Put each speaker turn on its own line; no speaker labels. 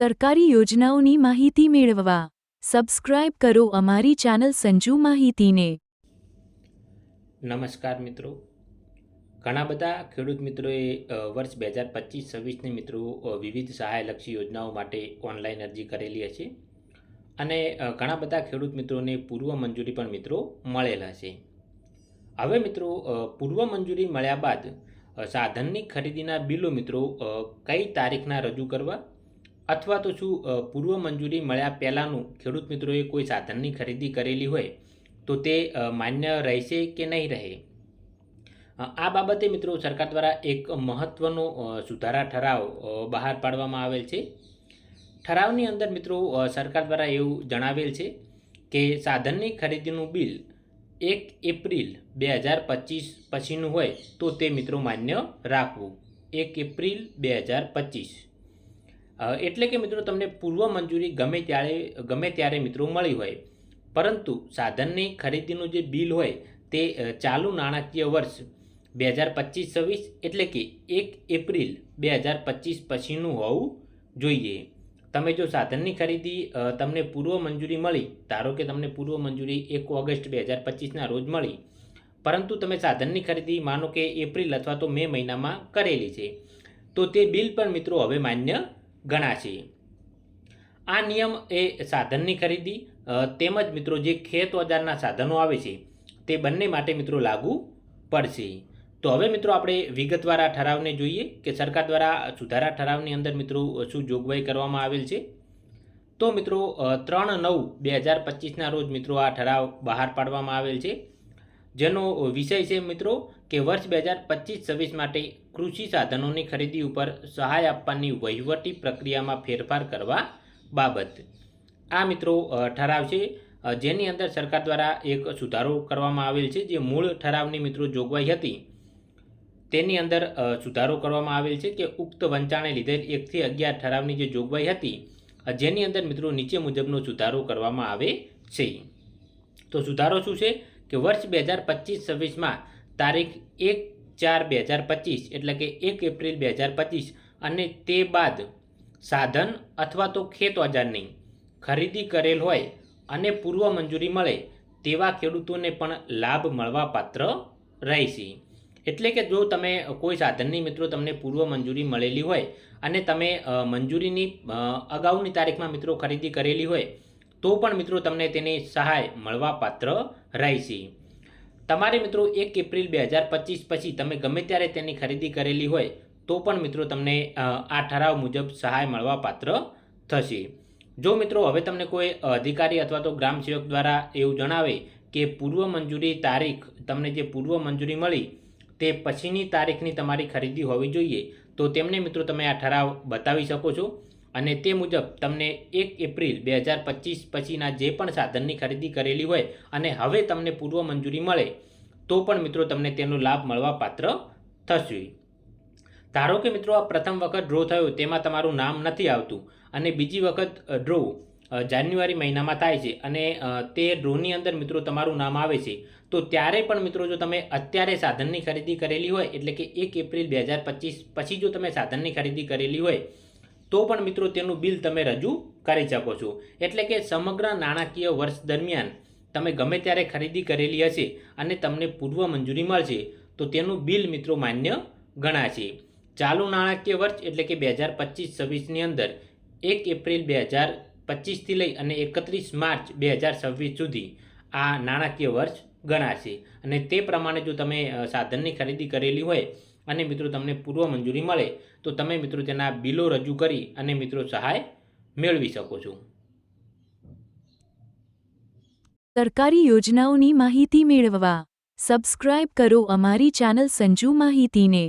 સરકારી યોજનાઓની માહિતી મેળવવા. સબસ્ક્રાઇબ કરો અમારી ચેનલ સંજુ માહિતીને.
નમસ્કાર મિત્રો. ઘણા બધા ખેડૂત મિત્રોએ વર્ષ બે હજાર પચીસ છવ્વીસની મિત્રો વિવિધ સહાયલક્ષી યોજનાઓ માટે ઓનલાઈન અરજી કરેલી હશે. અને ઘણા બધા ખેડૂત મિત્રોને પૂર્વ મંજૂરી પણ મિત્રો મળેલા છે. હવે મિત્રો પૂર્વ મંજૂરી મળ્યા બાદ સાધનની ખરીદીના બિલો મિત્રો કઈ તારીખના રજૂ કરવા? અથવા તો શું પૂર્વ મંજૂરી મળ્યા પહેલાંનું ખેડૂત મિત્રોએ કોઈ સાધનની ખરીદી કરેલી હોય, તો તે માન્ય રહેશે કે નહીં રહે? આ બાબતે મિત્રો સરકાર દ્વારા એક મહત્વનો સુધારા ઠરાવ બહાર પાડવામાં આવેલ છે. ઠરાવની અંદર મિત્રો સરકાર દ્વારા એવું જણાવેલ છે કે સાધનની ખરીદીનું બિલ એક એપ્રિલ બે હજાર પચીસ પછીનું હોય, તો તે મિત્રો માન્ય રાખવું. એક એપ્રિલ બે હજાર પચીસ. એટલે કે મિત્રો તમને પૂર્વ મંજૂરી ગમે ત્યારે ગમે ત્યારે મિત્રો મળી હોય. પરંતુ સાધનની ખરીદીનું જે બિલ હોય તે ચાલુ નાણાકીય વર્ષ બે હજાર પચીસ છવ્વીસ એટલે કે એક એપ્રિલ બે હજાર પચીસ પછીનું હોવું જોઈએ. તમે જો સાધનની ખરીદી તમને પૂર્વ મંજૂરી મળી, ધારો કે તમને પૂર્વ મંજૂરી એક ઓગસ્ટ બે હજાર પચીસના રોજ મળી, પરંતુ તમે સાધનની ખરીદી માનો કે એપ્રિલ અથવા તો મે મહિનામાં કરેલી છે, તો તે બિલ પણ મિત્રો હવે માન્ય ગણાશે આ નિયમ એ સાધનની ખરીદી તેમજ મિત્રો જે ખેત ઓજારના સાધનો આવે છે, તે બંને માટે મિત્રો લાગુ પડશે. તો હવે મિત્રો આપણે વિગતવાર આ ઠરાવને જોઈએ કે સરકાર દ્વારા સુધારા ઠરાવની અંદર મિત્રો શું જોગવાઈ કરવામાં આવેલ છે. તો મિત્રો ત્રણ નવ બે હજાર પચીસના રોજ મિત્રો આ ઠરાવ બહાર પાડવામાં આવેલ છે. જેનો વિષય છે મિત્રો કે વર્ષ બે હજાર પચીસ છવ્વીસ માટે કૃષિ સાધનોની ખરીદી ઉપર સહાય આપવાની વહીવટી પ્રક્રિયામાં ફેરફાર કરવા બાબત. આ મિત્રો ઠરાવ છે. જેની અંદર સરકાર દ્વારા એક સુધારો કરવામાં આવેલ છે. જે મૂળ ઠરાવની મિત્રો જોગવાઈ હતી. તેની અંદર સુધારો કરવામાં આવેલ છે કે ઉક્ત વંચાણે લીધેલ એકથી અગિયાર ઠરાવની જે જોગવાઈ હતી જેની અંદર મિત્રો નીચે મુજબનો સુધારો કરવામાં આવે છે. તો સુધારો શું છે? કે વર્ષ બે હજાર પચીસ છવ્વીસમાં તારીખ એક ચાર બે હજાર પચીસ એટલે કે એક એપ્રિલ બે હજાર પચીસ અને તે બાદ સાધન અથવા તો ખેત ઓજારની ખરીદી કરેલ હોય અને પૂર્વ મંજૂરી મળે તેવા ખેડૂતોને પણ લાભ મળવા પાત્ર રહેશે. એટલે કે જો તમે કોઈ સાધનની મિત્રો તમને પૂર્વ મંજૂરી મળેલી હોય અને તમે મંજૂરીની અગાઉની તારીખમાં મિત્રો ખરીદી કરેલી હોય તો પણ મિત્રો તમને તેની સહાય મળવાપાત્ર રહેશે. તમારે મિત્રો એક એપ્રિલ બે હજાર પચીસ પછી તમે ગમે ત્યારે તેની ખરીદી કરેલી હોય, તો પણ મિત્રો તમને આ ઠરાવ મુજબ સહાય મળવા પાત્ર થશે. જો મિત્રો હવે તમને કોઈ અધિકારી અથવા તો ગ્રામ સેવક દ્વારા એવું જણાવે કે પૂર્વ મંજૂરી તારીખ તમને જે પૂર્વ મંજૂરી મળી, તે પછીની તારીખની તમારી ખરીદી હોવી જોઈએ, તો તેમને મિત્રો તમે આ ઠરાવ બતાવી શકો છો. અને તે મુજબ તમને એક એપ્રિલ બે હજાર પચીસ પછીના જે પણ સાધનની ખરીદી કરેલી હોય અને હવે તમને પૂર્વ મંજૂરી મળે, તો પણ મિત્રો તમને તેનો લાભ મળવા પાત્ર થશે. ધારો કે મિત્રો આ પ્રથમ વખત ડ્રો થયો, તેમાં તમારું નામ નથી આવતું અને બીજી વખત ડ્રો જાન્યુઆરી મહિનામાં થાય છે અને તે ડ્રોની અંદર મિત્રો તમારું નામ આવે છે, તો ત્યારે પણ મિત્રો જો તમે અત્યારે સાધનની ખરીદી કરેલી હોય, એટલે કે એક એપ્રિલ બે હજાર પચીસ પછી જો તમે સાધનની ખરીદી કરેલી હોય તો પણ મિત્રો તેનું બિલ તમે રજૂ કરી શકો છો. એટલે કે સમગ્ર નાણાકીય વર્ષ દરમિયાન તમે ગમે ત્યારે ખરીદી કરેલી હશે અને તમને પૂર્વ મંજૂરી મળશે, તો તેનું બિલ મિત્રો માન્ય ગણાશે. ચાલુ નાણાકીય વર્ષ એટલે કે બે હજાર પચીસ છવ્વીસની અંદર એક એપ્રિલ બે હજાર પચીસથી લઈ અને એકત્રીસ માર્ચ બે હજાર છવ્વીસ સુધી આ નાણાકીય વર્ષ ગણાશે. અને તે પ્રમાણે જો તમે સાધનની ખરીદી કરેલી હોય અને મિત્રો તમને પૂર્વ મંજૂરી મળે તો તમે મિત્રો તેના બિલો રજૂ કરી અને મિત્રો સહાય મેળવી શકો છો.
સરકારી યોજનાઓની માહિતી મેળવવા. સબસ્ક્રાઇબ કરો અમારી ચેનલ સંજુ માહિતીને.